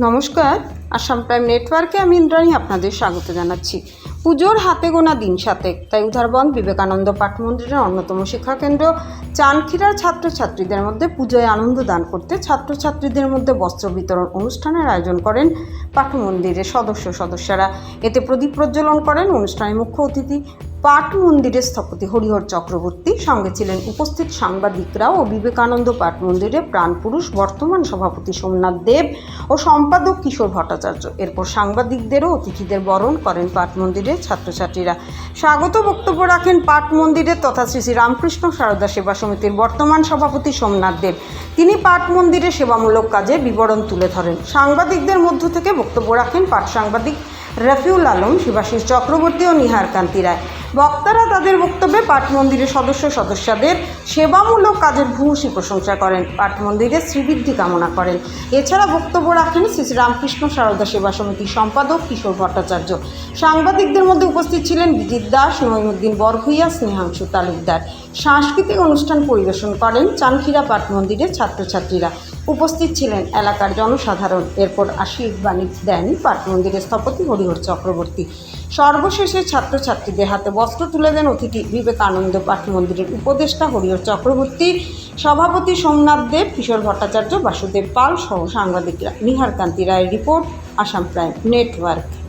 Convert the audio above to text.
নমস্কার, আসাম প্রাইম নেটওয়ার্কে আমি ইন্দ্রাণী আপনাদের স্বাগত জানাচ্ছি। পুজোর হাতে গোনা দিন সাথে তাই উধারবন বিবেকানন্দ পাঠ মন্দিরের অন্যতম শিক্ষাকেন্দ্র, চানখিরার ছাত্রছাত্রীদের মধ্যে পুজোয় আনন্দ দান করতে ছাত্রছাত্রীদের মধ্যে বস্ত্র বিতরণ অনুষ্ঠানের আয়োজন করেন পাঠ মন্দিরের সদস্য সদস্যরা। এতে প্রদীপ প্রজ্বলন করেন অনুষ্ঠানে মুখ্য অতিথি। পাঠ মন্দিরের স্থপতি হরিহর চক্রবর্তী। সঙ্গে ছিলেন উপস্থিত সাংবাদিকরা ও বিবেকানন্দ পাট মন্দিরের প্রাণপুরুষ বর্তমান সভাপতি সোমনাথ দেব ও সম্পাদক কিশোর ভট্টাচার্য। এরপর সাংবাদিকদেরও অতিথিদের বরণ করেন পাঠ মন্দিরের ছাত্রছাত্রীরা। স্বাগত বক্তব্য রাখেন পাঠ মন্দিরের তথা শ্রী শ্রী রামকৃষ্ণ সারদা সেবা সমিতির বর্তমান সভাপতি সোমনাথ দেব। তিনি পাট মন্দিরে সেবামূলক কাজে বিবরণ তুলে ধরেন। সাংবাদিকদের মধ্য থেকে বক্তব্য রাখেন পাঠ সাংবাদিক রফিউল আলম, শিবাশিস চক্রবর্তী ও নিহার কান্তি রায়। বক্তারা তাদের বক্তব্যে পাঠ মন্দিরের সদস্য সদস্যদের সেবামূলক কাজের ভূয়সী প্রশংসা করেন পাঠ মন্দিরের শ্রীবৃদ্ধি কামনা করেন। এছাড়া বক্তব্য রাখেন শ্রী রামকৃষ্ণ সারদা সেবা সমিতির সম্পাদক কিশোর ভট্টাচার্য। সাংবাদিকদের মধ্যে উপস্থিত ছিলেন বিজিৎ দাস নঈমুদ্দিন বরভুইয়া, স্নেহাংশু তালুকদার। সাংস্কৃতিক অনুষ্ঠান পরিবেশন করেন চানখিরা পাঠ মন্দিরের ছাত্রছাত্রীরা। উপস্থিত ছিলেন এলাকার জনসাধারণ। এরপর আশীর্বাণী বাণী দেন পাট মন্দিরের স্থপতি হরিহর চক্রবর্তী। সর্বশেষে ছাত্রছাত্রীদের হাতে বস্ত্র তুলে দেন অতিথি বিবেকানন্দ পাঠ মন্দিরের উপদেষ্টা হরিহর চক্রবর্তী। সভাপতি সোমনাথ দেব, কিশোর ভট্টাচার্য, বাসুদেব পাল সহ সাংবাদিকরা। নিহারকান্তি রায়ের রিপোর্ট, আসাম প্রাইম নেটওয়ার্ক।